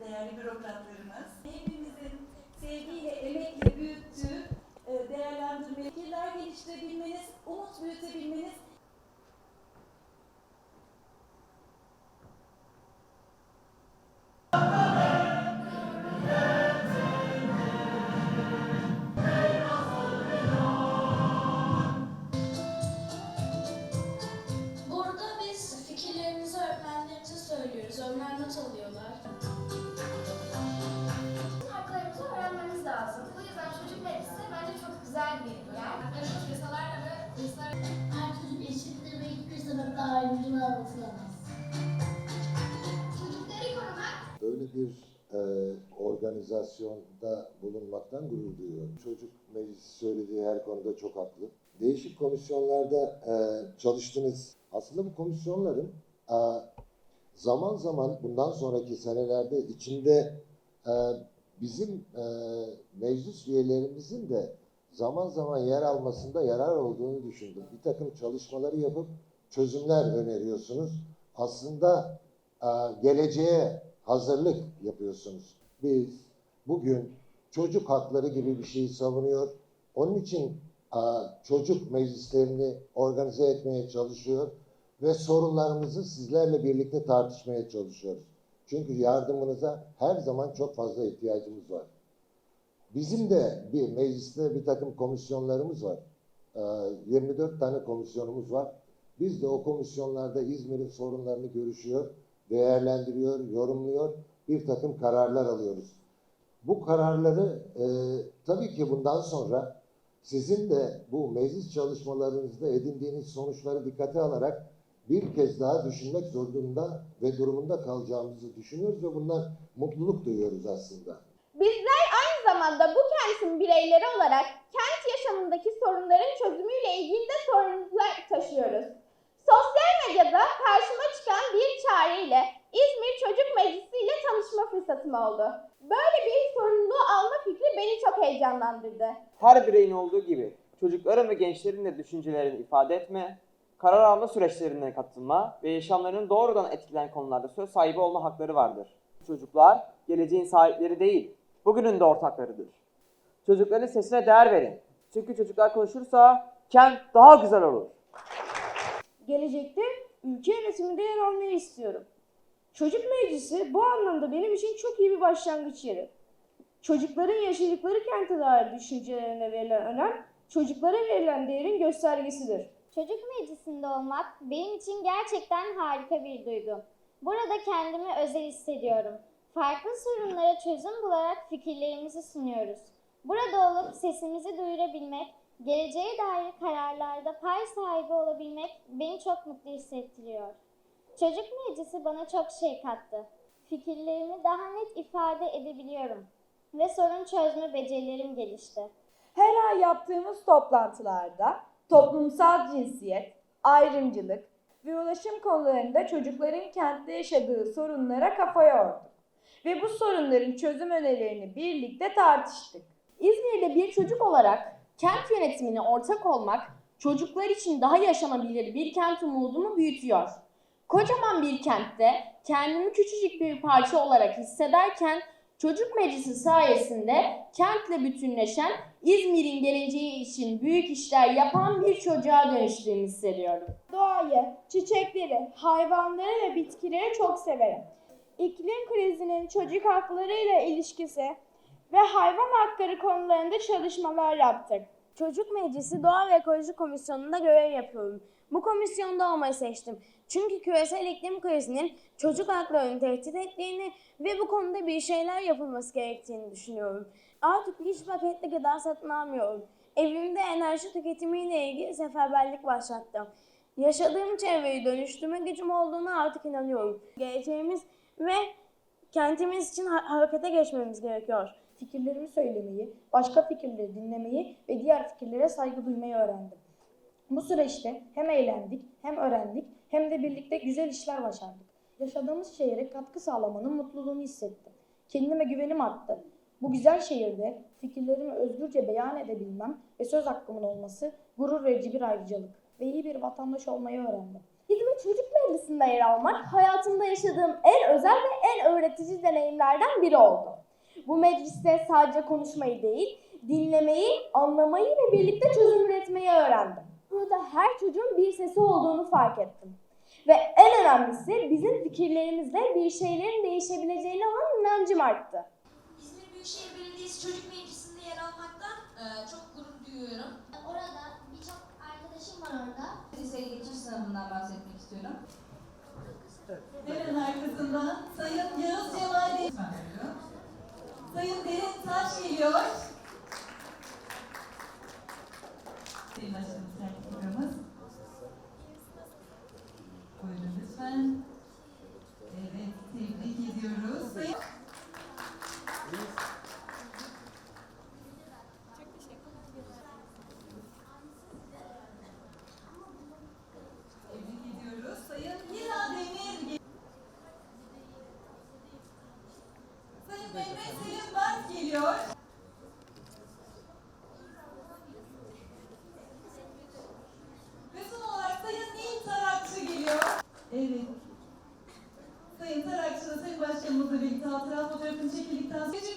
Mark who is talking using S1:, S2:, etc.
S1: değerli bürokratlarımız.
S2: Hepimizin sevgiyle, emekle büyüttüğü e, değerlendirme, fikirler geliştirebilmeniz,
S1: umut büyütebilmeniz
S3: Böyle bir e, organizasyonda bulunmaktan gurur duyuyorum. Çocuk meclisi söylediği her konuda çok haklı. Değişik komisyonlarda e, çalıştınız. Aslında bu komisyonların e, zaman zaman bundan sonraki senelerde içinde e, bizim e, meclis üyelerimizin de zaman zaman yer almasında yarar olduğunu düşündüm. Bir takım çalışmaları yapıp çözümler öneriyorsunuz. Aslında e, geleceğe hazırlık yapıyorsunuz. Biz bugün çocuk hakları gibi bir şeyi savunuyor. Onun için e, çocuk meclislerini organize etmeye çalışıyor ve sorunlarımızı sizlerle birlikte tartışmaya çalışıyoruz. Çünkü yardımınıza her zaman çok fazla ihtiyacımız var. Bizim de bir mecliste bir takım komisyonlarımız var. E, 24 tane komisyonumuz var. Biz de o komisyonlarda İzmir'in sorunlarını görüşüyor, değerlendiriyor, yorumluyor, bir takım kararlar alıyoruz. Bu kararları e, tabii ki bundan sonra sizin de bu meclis çalışmalarınızda edindiğiniz sonuçları dikkate alarak bir kez daha düşünmek zorunda ve durumunda kalacağımızı düşünüyoruz ve bundan mutluluk duyuyoruz aslında.
S4: Bizler aynı zamanda bu kentin bireyleri olarak kent yaşamındaki sorunların çözümüyle ilgili de sorumluluklar taşıyoruz. Sosyal medyada karşıma çıkan bir çağrıyla İzmir Çocuk Meclisi ile fırsatım oldu. Böyle bir sorumluluğu alma fikri beni çok heyecanlandırdı.
S5: Her bireyin olduğu gibi çocukların ve gençlerin de düşüncelerini ifade etme, karar alma süreçlerine katılma ve yaşamlarının doğrudan etkileyen konularda söz sahibi olma hakları vardır. Çocuklar geleceğin sahipleri değil, bugünün de ortaklarıdır. Çocukların sesine değer verin. Çünkü çocuklar konuşursa kent daha güzel olur.
S6: Gelecekte ülke yönetiminde yer almayı istiyorum. Çocuk meclisi bu anlamda benim için çok iyi bir başlangıç yeri. Çocukların yaşadıkları kente dair düşüncelerine verilen önem, çocuklara verilen değerin göstergesidir.
S4: Çocuk meclisinde olmak benim için gerçekten harika bir duygu. Burada kendimi özel hissediyorum. Farklı sorunlara çözüm bularak fikirlerimizi sunuyoruz. Burada olup sesimizi duyurabilmek, geleceğe dair kararlarda pay sahibi olabilmek beni çok mutlu hissettiriyor. Çocuk meclisi bana çok şey kattı. Fikirlerimi daha net ifade edebiliyorum ve sorun çözme becerilerim gelişti.
S7: Her ay yaptığımız toplantılarda toplumsal cinsiyet, ayrımcılık ve ulaşım konularında çocukların kentte yaşadığı sorunlara kafa yorduk. Ve bu sorunların çözüm önerilerini birlikte tartıştık.
S6: İzmir'de bir çocuk olarak kent yönetimine ortak olmak çocuklar için daha yaşanabilir bir kent umudumu büyütüyor. Kocaman bir kentte kendimi küçücük bir parça olarak hissederken çocuk meclisi sayesinde kentle bütünleşen İzmir'in geleceği için büyük işler yapan bir çocuğa dönüştüğümü hissediyorum.
S8: Doğayı, çiçekleri, hayvanları ve bitkileri çok severim. İklim krizinin çocuk hakları ile ilişkisi ve hayvan hakları konularında çalışmalar yaptık.
S6: Çocuk Meclisi Doğa ve Ekoloji Komisyonu'nda görev yapıyorum. Bu komisyonda olmayı seçtim. Çünkü küresel iklim krizinin çocuk haklarını tehdit ettiğini ve bu konuda bir şeyler yapılması gerektiğini düşünüyorum. Artık hiç paketli gıda satın almıyorum. Evimde enerji tüketimiyle ilgili seferberlik başlattım. Yaşadığım çevreyi dönüştürme gücüm olduğunu artık inanıyorum. Geleceğimiz ve kentimiz için ha- harekete geçmemiz gerekiyor.
S8: Fikirlerimi söylemeyi, başka fikirleri dinlemeyi ve diğer fikirlere saygı duymayı öğrendim. Bu süreçte hem eğlendik, hem öğrendik, hem de birlikte güzel işler başardık. Yaşadığımız şehre katkı sağlamanın mutluluğunu hissettim. Kendime güvenim arttı. Bu güzel şehirde fikirlerimi özgürce beyan edebilmem ve söz hakkımın olması gurur verici bir ayrıcalık ve iyi bir vatandaş olmayı öğrendim.
S4: İzmir Çocuk Meclisi'nde yer almak hayatımda yaşadığım en özel ve en öğretici deneyimlerden biri oldu. Bu mecliste sadece konuşmayı değil, dinlemeyi, anlamayı ve birlikte çözüm üretmeyi öğrendim.
S9: Burada her çocuğun bir sesi olduğunu fark ettim. Ve en önemlisi bizim fikirlerimizle bir şeylerin değişebileceğine olan inancım arttı.
S10: İzmir Büyükşehir Belediyesi Çocuk Meclisi'nde yer almaktan e, çok gurur duyuyorum.
S11: Orada birçok arkadaşım var orada.
S12: Liseye geçiş sınavından bahsetmek istiyorum. Hemen arkasından Sayın Yağız Cemal Derin. Sayın Derin Taş geliyor. Sayın Başkanım sertifikamız. Buyurun lütfen. önceki iddiası. Gece